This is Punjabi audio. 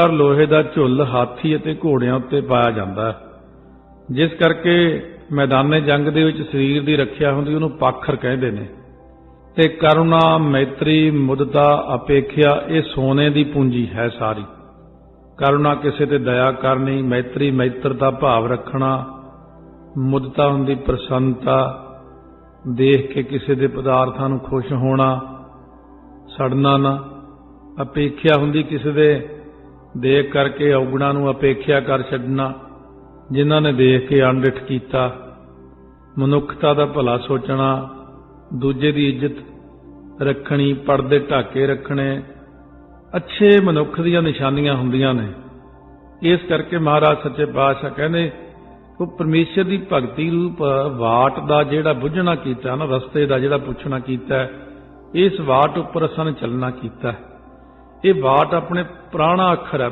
ਪਰ ਲੋਹੇ ਦਾ ਝੁੱਲ ਹਾਥੀ ਅਤੇ ਘੋੜਿਆਂ ਉੱਤੇ ਪਾਇਆ ਜਾਂਦਾ ਹੈ। ਜਿਸ ਕਰਕੇ ਮੈਦਾਨੇ ਜੰਗ ਦੇ ਵਿੱਚ ਸਰੀਰ ਦੀ ਰੱਖਿਆ ਹੁੰਦੀ, ਉਹਨੂੰ ਪਾਖਰ ਕਹਿੰਦੇ ਨੇ। ਤੇ ਕਰੁਣਾ, ਮੈਤਰੀ, ਮੁਦਤਾ, ਅਪੇਖਿਆ, ਇਹ ਸੋਨੇ ਦੀ ਪੂੰਜੀ ਹੈ ਸਾਰੀ। ਕਰੁਣਾ ਕਿਸੇ ਤੇ ਦਇਆ ਕਰਨੀ, ਮੈਤਰੀ ਮੈਤਰਤਾ ਭਾਵ ਰੱਖਣਾ, ਮੁਦਤਾ ਹੁੰਦੀ ਪ੍ਰਸੰਨਤਾ, ਦੇਖ ਕੇ ਕਿਸੇ ਦੇ ਪਦਾਰਥਾਂ ਨੂੰ ਖੁਸ਼ ਹੋਣਾ, ਸੜਨਾ ਨਾ, ਅਪੇਖਿਆ ਹੁੰਦੀ ਕਿਸੇ ਦੇ ਦੇਖ ਕਰਕੇ ਔਗਣਾ ਨੂੰ ਅਪੇਖਿਆ ਕਰ ਛੱਡਣਾ, ਜਿਨ੍ਹਾਂ ਨੇ ਦੇਖ ਕੇ ਅਣਡਿਠ ਕੀਤਾ। ਮਨੁੱਖਤਾ ਦਾ ਭਲਾ ਸੋਚਣਾ, ਦੂਜੇ ਦੀ ਇੱਜ਼ਤ ਰੱਖਣੀ, ਪਰਦੇ ਢਾਕੇ ਰੱਖਣੇ, ਅੱਛੇ ਮਨੁੱਖ ਦੀਆਂ ਨਿਸ਼ਾਨੀਆਂ ਹੁੰਦੀਆਂ ਨੇ। ਇਸ ਕਰਕੇ ਮਹਾਰਾਜ ਸੱਚੇ ਪਾਤਸ਼ਾਹ ਕਹਿੰਦੇ, ਉਹ ਪਰਮੇਸ਼ਰ ਦੀ ਭਗਤੀ ਰੂਪ ਵਾਟ ਦਾ ਜਿਹੜਾ ਬੁੱਝਣਾ ਕੀਤਾ ਨਾ, ਰਸਤੇ ਦਾ ਜਿਹੜਾ ਪੁੱਛਣਾ ਕੀਤਾ, ਇਸ ਵਾਟ ਉੱਪਰ ਅਸਾਂ ਨੇ ਚੱਲਣਾ ਕੀਤਾ। ਇਹ ਵਾਟ ਆਪਣੇ ਪੁਰਾਣਾ ਅੱਖਰ ਹੈ।